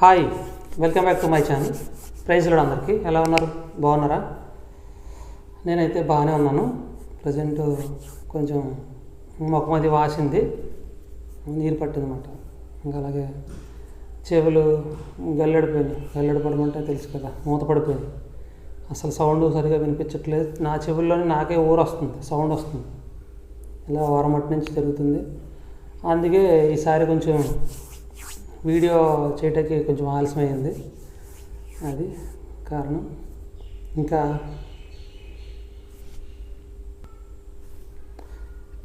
Hi welcome back to my channel. ప్రైజ్లో అందరికీ ఎలా ఉన్నారు? బాగున్నారా? నేనైతే బాగానే ఉన్నాను. ప్రజెంట్ కొంచెం ముఖం అది వాసింది. నీరు పట్టిందన్నమాట. ఇంకా అలాగే చెవులు గల్లెడిపోయినాయి. గల్లెడపడమంటే తెలుసు కదా మూత పడిపోయింది. అసలు సౌండ్ సరిగా వినిపించట్లేదు. నా చెవుల్లోనే నాకే ఊరు వస్తుంది సౌండ్ వస్తుంది. ఇలా వారమట్టి నుంచి జరుగుతుంది. అందుకే ఈసారి కొంచెం వీడియో చేయటానికి కొంచెం ఆలస్యమైంది. అది కారణం. ఇంకా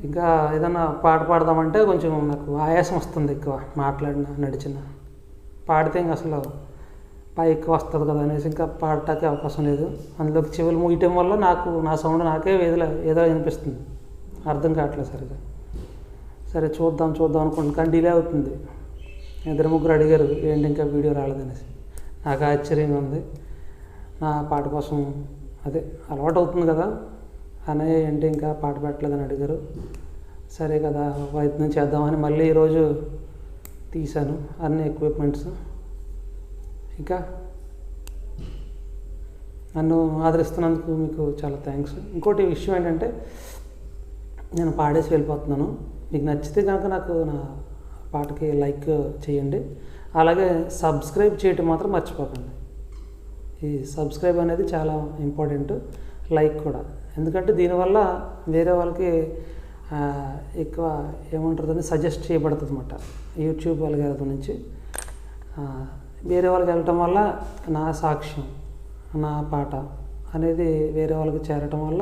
ఇంకా ఏదన్నా పాట పాడదామంటే కొంచెం నాకు ఆయాసం వస్తుంది ఎక్కువ మాట్లాడిన నడిచిన. పాడితే ఇంక అసలు పై ఎక్కువ వస్తుంది కదా అనేసి ఇంకా పాడటానికి అవకాశం లేదు. అందులోకి చెవులు మూయటం వల్ల నాకు నా సౌండ్ నాకే ఏదో ఏదో వినిపిస్తుంది. అర్థం కావట్లేదు సరిగా. సరే చూద్దాం చూద్దాం అనుకుంటున్నాను కానీ డిలే అవుతుంది. ఇద్దరు ముగ్గురు అడిగారు ఏంటి ఇంకా వీడియో రాలేదనేసి. నాకు ఆశ్చర్యంగా ఉంది. నా పాట కోసం అదే అలవాటు అవుతుంది కదా. అనే ఏంటి ఇంకా పాట పెట్టలేదని అడిగారు. సరే కదా ప్రయత్నం చేద్దామని మళ్ళీ ఈరోజు తీశాను అన్ని ఎక్విప్మెంట్స్ ఇంకా నన్ను ఆదరిస్తున్నందుకు మీకు చాలా థ్యాంక్స్ ఇంకోటి విషయం ఏంటంటే నేను పాడేసి వెళ్ళిపోతున్నాను. మీకు నచ్చితే కనుక నాకు నా పాటకి లైక్ చేయండి. అలాగే సబ్స్క్రైబ్ చేయటం మాత్రం మర్చిపోకండి. ఈ సబ్స్క్రైబ్ అనేది చాలా ఇంపార్టెంట్ లైక్ కూడా. ఎందుకంటే దీనివల్ల వేరే వాళ్ళకి ఎక్కువ ఏముంటుందని సజెస్ట్ చేయబడుతుంది అనమాట యూట్యూబ్ అల్గారిథం నుంచి. వేరే వాళ్ళకి వెళ్ళటం వల్ల నా సాక్ష్యం నా పాట అనేది వేరే వాళ్ళకి చేరటం వల్ల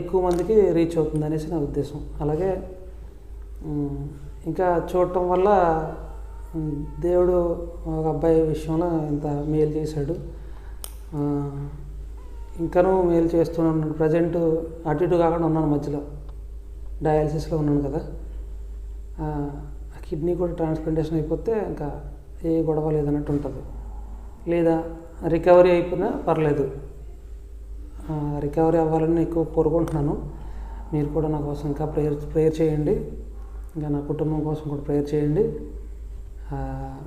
ఎక్కువ మందికి రీచ్ అవుతుంది అనేసి నా ఉద్దేశం. అలాగే ఇంకా చూడటం వల్ల దేవుడు ఒక అబ్బాయి విషయంలో ఇంత మేలు చేశాడు. ఇంకాను మేలు చేస్తున్నాను ప్రజెంట్ అటు ఇటు కాకుండా ఉన్నాను మధ్యలో. డయాలసిస్లో ఉన్నాను కదా. ఆ కిడ్నీ కూడా ట్రాన్స్ప్లాంటేషన్ అయిపోతే ఇంకా ఏ గొడవ లేదన్నట్టు ఉంటుంది. లేదా రికవరీ అయిపోయినా పర్లేదు. రికవరీ అవ్వాలని ఎక్కువ కోరుకుంటున్నాను. మీరు కూడా నా కోసం ఇంకా ప్రేయర్ ప్రేయర్ చేయండి. ఇంకా నా కుటుంబం కోసం కూడా ప్రేయర్ చేయండి.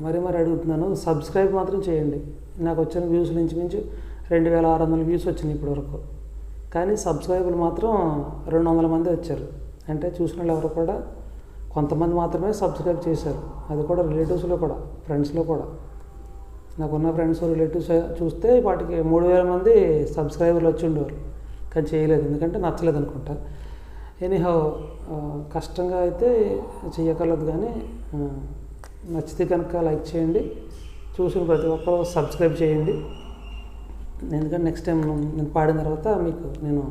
మరి మరి అడుగుతున్నాను సబ్స్క్రైబ్ మాత్రం చేయండి. నాకు వచ్చిన వ్యూస్ నుంచి మించి రెండు వేల ఆరు వందల వ్యూస్ వచ్చినాయి ఇప్పటివరకు కానీ సబ్స్క్రైబర్లు మాత్రం రెండు వందల మంది వచ్చారు. అంటే చూసిన వాళ్ళు ఎవరు కూడా కొంతమంది మాత్రమే సబ్స్క్రైబ్ చేశారు. అది కూడా రిలేటివ్స్లో కూడా ఫ్రెండ్స్లో కూడా. నాకున్న ఫ్రెండ్స్ రిలేటివ్స్ చూస్తే వాటికి మూడు వేల మంది సబ్స్క్రైబర్లు వచ్చి ఉండేవారు. కానీ చేయలేదు. ఎందుకంటే నచ్చలేదు అనుకుంటా. ఎనీహౌ కష్టంగా అయితే చేయగలదు కానీ నచ్చితే కనుక లైక్ చేయండి. చూసిన ప్రతి ఒక్కరు సబ్స్క్రైబ్ చేయండి. ఎందుకంటే నెక్స్ట్ టైం నేను పాడిన తర్వాత మీకు నేను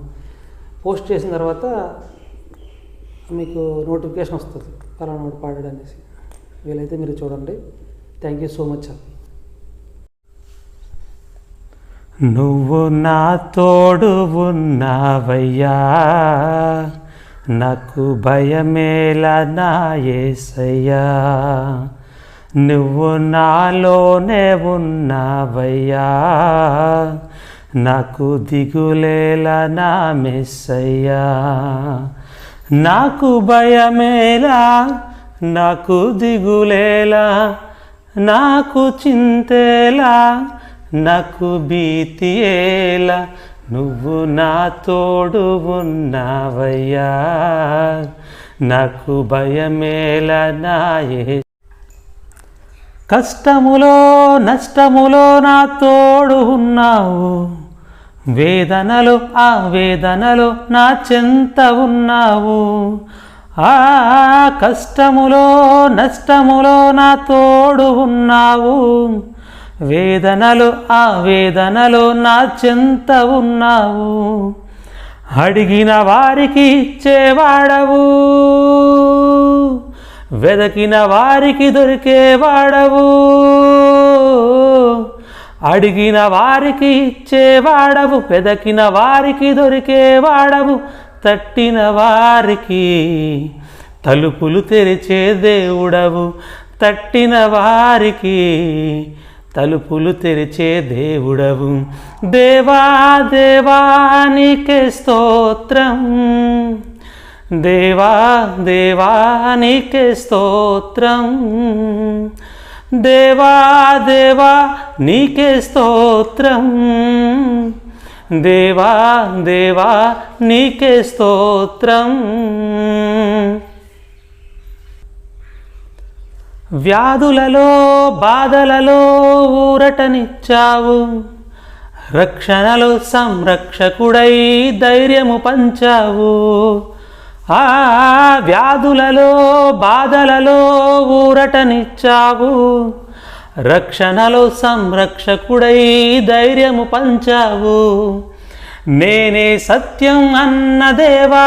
పోస్ట్ చేసిన తర్వాత మీకు నోటిఫికేషన్ వస్తుంది. పలానా ఒకటి పాడాడు అనేసి వీలైతే మీరు చూడండి. థ్యాంక్ యూ సో మచ్ అండి నువ్వు నా తోడు ఉన్నావయ్యా. నాకు భయమేలా నా ఏసయ్యా. నువ్వు నాలోనే ఉన్నావయ్యా. నాకు దిగులేలా నా మెస్సయ్యా. నాకు భయమేలా నాకు దిగులేలా నాకు చింతేలా నాకు భీతియేలా నువ్వు నా తోడు ఉన్నావయ్యా. నాకు భయమేల నాయే. కష్టములో నష్టములో నా తోడు ఉన్నావు. వేదనలు ఆ వేదనలు నా చెంత ఉన్నావు. ఆ కష్టములో నష్టములో నా తోడు ఉన్నావు. వేదనలు ఆ వేదనలో నా చెంత ఉన్నావు. అడిగిన వారికి ఇచ్చేవాడవు. వెదకిన వారికి దొరికేవాడవు. అడిగిన వారికి ఇచ్చేవాడవు. వెదకిన వారికి దొరికేవాడవు. తట్టిన వారికి తలుపులు తెరిచే దేవుడవు. తట్టిన వారికి తలుపులు తెరిచే దేవుడవు. దేవా దేవానికి స్తోత్రం. దేవా దేవానికి స్తోత్రం. దేవా దేవా నీకే స్తోత్రం. దేవా దేవా నీకే స్తోత్రం. వ్యాధులలో బాధలలో ఊరటనిచ్చావు. రక్షణలో సంరక్షకుడై ధైర్యము పంచావు. ఆ వ్యాధులలో బాధలలో ఊరటనిచ్చావు. రక్షణలో సంరక్షకుడై ధైర్యము పంచావు. నేనే సత్యం అన్నదేవా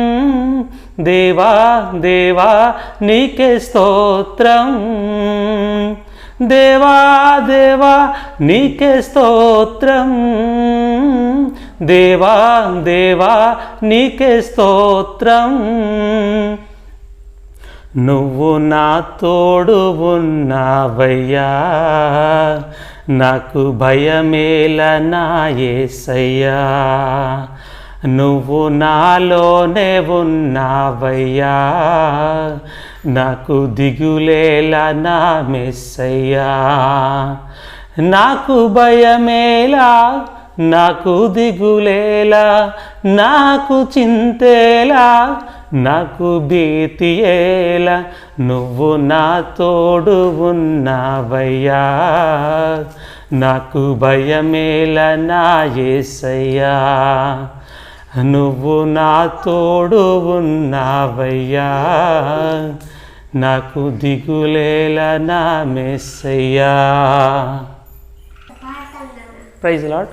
దేవా దేవా నీకే స్తోత్రం. దేవా దేవా నీకే స్తోత్రం. దేవా దేవా నీకే స్తోత్రం. నువ్వు నా తోడు ఉన్నావయ్యా. నాకు భయమేల నా నువ్వు నాలోనే ఉన్నావయ్యా. నాకు దిగులేలా నా మెస్సయ్యా. నాకు భయమేలా నాకు దిగులేలా నాకు చింతేలా నాకు భీతియేలా నువ్వు నా తోడు ఉన్నావయ్యా. నాకు భయమేలా నా ఏసయ్యా. నువ్వు నా తోడు ఉన్నావయ్యా. నాకు దిగులేలా నా మెస్సయ్యా ప్రైజ్ లాడ్